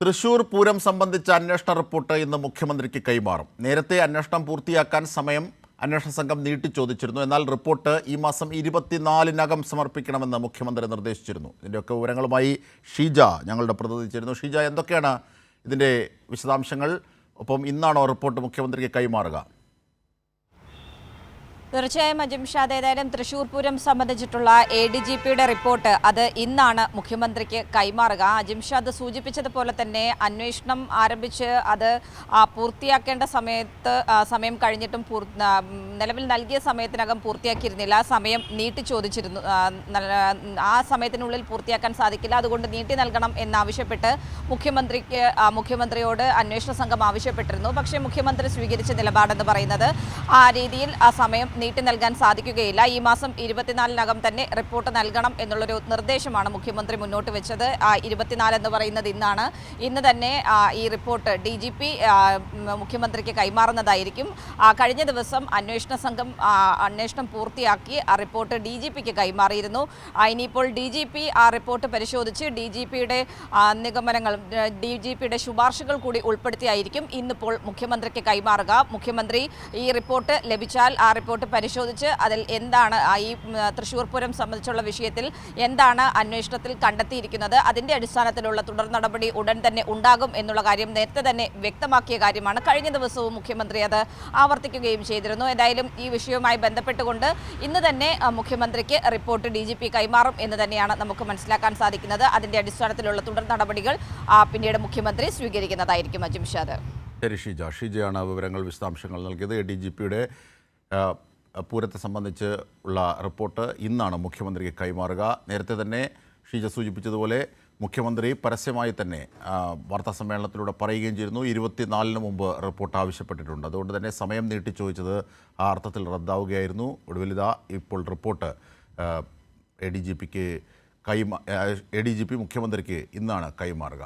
തൃശൂർ പൂരം സംബന്ധിച്ച അന്വേഷണ റിപ്പോർട്ട് ഇന്ന് മുഖ്യമന്ത്രിക്ക് കൈമാറും. നേരത്തെ അന്വേഷണം പൂർത്തിയാക്കാൻ സമയം അന്വേഷണ സംഘം നീട്ടി ചോദിച്ചിരുന്നു. എന്നാൽ റിപ്പോർട്ട് ഈ മാസം ഇരുപത്തിനാലിനകം സമർപ്പിക്കണമെന്ന് മുഖ്യമന്ത്രി നിർദ്ദേശിച്ചിരുന്നു. ഇതിന്റെയൊക്കെ വിവരങ്ങളുമായി ഷീജ ഞങ്ങളുടെ പ്രതിനിധി ചേരുന്നു ഷീജ എന്തൊക്കെയാണ് ഇതിന്റെ വിശദാംശങ്ങൾ? ഒപ്പം ഇന്നാണോ റിപ്പോർട്ട് മുഖ്യമന്ത്രിക്ക് കൈമാറുക? തീർച്ചയായും അജിംഷാദ് ഏതായാലും തൃശൂർ പൂരം സംബന്ധിച്ചിട്ടുള്ള എ ഡി ജി പിയുടെ റിപ്പോർട്ട് അത് ഇന്നാണ് മുഖ്യമന്ത്രിക്ക് കൈമാറുക. അജിംഷാദ് സൂചിപ്പിച്ചതുപോലെ തന്നെ അന്വേഷണം ആരംഭിച്ച് അത് പൂർത്തിയാക്കേണ്ട സമയത്ത് സമയം കഴിഞ്ഞിട്ടും നിലവിൽ നൽകിയ സമയത്തിനകം പൂർത്തിയാക്കിയിരുന്നില്ല. സമയം നീട്ടി ചോദിച്ചിരുന്നു. ആ, സമയത്തിനുള്ളിൽ പൂർത്തിയാക്കാൻ സാധിക്കില്ല. അതുകൊണ്ട് നീട്ടി നൽകണം എന്നാവശ്യപ്പെട്ട് മുഖ്യമന്ത്രിക്ക് മുഖ്യമന്ത്രിയോട് അന്വേഷണ സംഘം ആവശ്യപ്പെട്ടിരുന്നു. പക്ഷേ മുഖ്യമന്ത്രി സ്വീകരിച്ച നിലപാടെന്ന് പറയുന്നത് ആ രീതിയിൽ ആ സമയം നീട്ടി നൽകാൻ സാധിക്കുകയില്ല. ഈ മാസം ഇരുപത്തിനാലിനകം തന്നെ റിപ്പോർട്ട് നൽകണം എന്നുള്ളൊരു നിർദ്ദേശമാണ് മുഖ്യമന്ത്രി മുന്നോട്ട് വെച്ചത്. ഇരുപത്തിനാല് എന്ന് പറയുന്നത് ഇന്നാണ്. ഇന്ന് തന്നെ ഈ റിപ്പോർട്ട് ഡി ജി പി മുഖ്യമന്ത്രിക്ക് കൈമാറുന്നതായിരിക്കും. കഴിഞ്ഞ ദിവസം അന്വേഷണ സംഘം അന്വേഷണം പൂർത്തിയാക്കി ആ റിപ്പോർട്ട് ഡി ജി പിക്ക് കൈമാറിയിരുന്നു. ഇനിയിപ്പോൾ ഡി ജി പി ആ റിപ്പോർട്ട് പരിശോധിച്ച് ഡി ജി പിയുടെ നിഗമനങ്ങൾ ഡി ജി പിയുടെ ശുപാർശകൾ കൂടി ഉൾപ്പെടുത്തിയായിരിക്കും ഇന്നിപ്പോൾ മുഖ്യമന്ത്രിക്ക് കൈമാറുക. മുഖ്യമന്ത്രി ഈ റിപ്പോർട്ട് ലഭിച്ചാൽ ആ റിപ്പോർട്ട് പരിശോധിച്ച് അതിൽ എന്താണ് ഈ തൃശ്ശൂർ പൂരം സംബന്ധിച്ചുള്ള വിഷയത്തിൽ എന്താണ് അന്വേഷണത്തിൽ കണ്ടെത്തിയിരിക്കുന്നത് അതിന്റെ അടിസ്ഥാനത്തിലുള്ള തുടർ നടപടി ഉടൻ തന്നെ ഉണ്ടാകും എന്നുള്ള കാര്യം നേരത്തെ തന്നെ വ്യക്തമാക്കിയ കാര്യമാണ്. കഴിഞ്ഞ ദിവസവും മുഖ്യമന്ത്രി അത് ആവർത്തിക്കുകയും ചെയ്തിരുന്നു. എന്തായാലും ഈ വിഷയവുമായി ബന്ധപ്പെട്ടുകൊണ്ട് ഇന്ന് തന്നെ മുഖ്യമന്ത്രിക്ക് റിപ്പോർട്ട് ഡി കൈമാറും എന്ന് തന്നെയാണ് നമുക്ക് മനസ്സിലാക്കാൻ സാധിക്കുന്നത്. അതിന്റെ അടിസ്ഥാനത്തിലുള്ള തുടർ നടപടികൾ പിന്നീട് മുഖ്യമന്ത്രി സ്വീകരിക്കുന്നതായിരിക്കും. അജിംഷാദ്. ശരി ഷീജ. ഷീജയാണ് വിവരങ്ങൾ വിശദാംശങ്ങൾ നൽകിയത്. എ ഡി ജി പിയുടെ പൂരത്തെ സംബന്ധിച്ച് ഉള്ള റിപ്പോർട്ട് ഇന്നാണ് മുഖ്യമന്ത്രിക്ക് കൈമാറുക. നേരത്തെ തന്നെ ഷീജ സൂചിപ്പിച്ചതുപോലെ മുഖ്യമന്ത്രി പരസ്യമായി തന്നെ വാർത്താ സമ്മേളനത്തിലൂടെ പറയുകയും ചെയ്തിരുന്നു. ഇരുപത്തിനാലിന് മുമ്പ് റിപ്പോർട്ട് ആവശ്യപ്പെട്ടിട്ടുണ്ട്. അതുകൊണ്ട് തന്നെ സമയം നീട്ടി ചോദിച്ചത് ആ അർത്ഥത്തിൽ റദ്ദാവുകയായിരുന്നു. ഒടുവിൽ ഇതാ ഇപ്പോൾ റിപ്പോർട്ട് എ ഡി ജി പിക്ക് കൈമാ എ ഡി ജി പി മുഖ്യമന്ത്രിക്ക് ഇന്നാണ് കൈമാറുക.